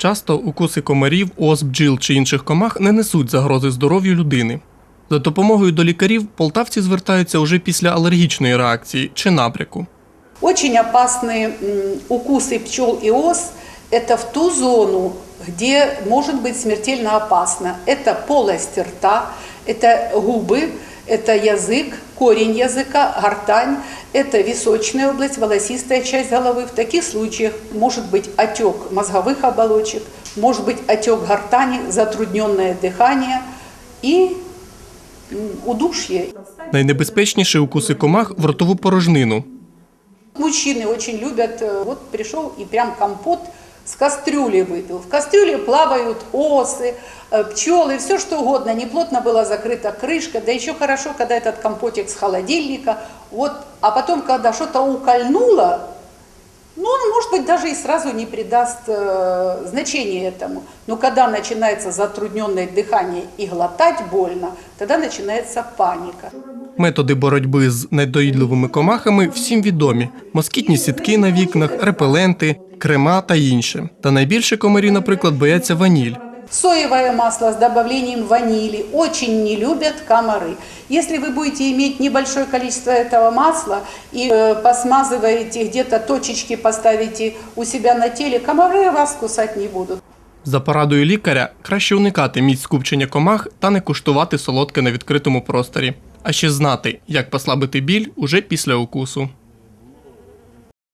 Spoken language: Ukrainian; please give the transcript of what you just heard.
Часто укуси комарів, ос, бджіл чи інших комах не несуть загрози здоров'ю людини. За допомогою до лікарів полтавці звертаються уже після алергічної реакції чи набряку. Очень опасные м, укусы пчел и ос – это в ту зону, где может быть смертельно опасно. Это полость рта, это губы, это язык, корень языка, гортань, это височная область, волосистая часть головы. В таких случаях может быть отек мозговых оболочек, может быть отек гортани, затрудненное дыхание и м, удушье. Найнебезпечніші укуси комах в ротову порожнину. Мужчины очень любят, э, вот пришел и прям компот с кастрюли выпил. В кастрюле плавают осы, э, пчелы, все что угодно. Неплотно была закрыта крышка, да еще хорошо, когда этот компотик с холодильника. Вот, а потом, когда что-то укольнуло, ну, он, может быть, даже и сразу не придаст э, значения этому. Но когда начинается затрудненное дыхание и глотать больно, тогда начинается паника. Методи боротьби з недоїдливими комахами всім відомі: москітні сітки на вікнах, репеленти, крема та інше. Та найбільше комарі, наприклад, бояться ваніль. Соевое масло с добавлением ванили очень не любят комары. Если вы будете иметь небольшое количество этого масла и э, посмазываете где-то точечки, поставите у себя на теле, комары вас кусать не будут. За порадою лікаря краще уникати місць скупчення комах та не куштувати солодке на відкритому просторі. А ще знати, як послабити біль уже після укусу.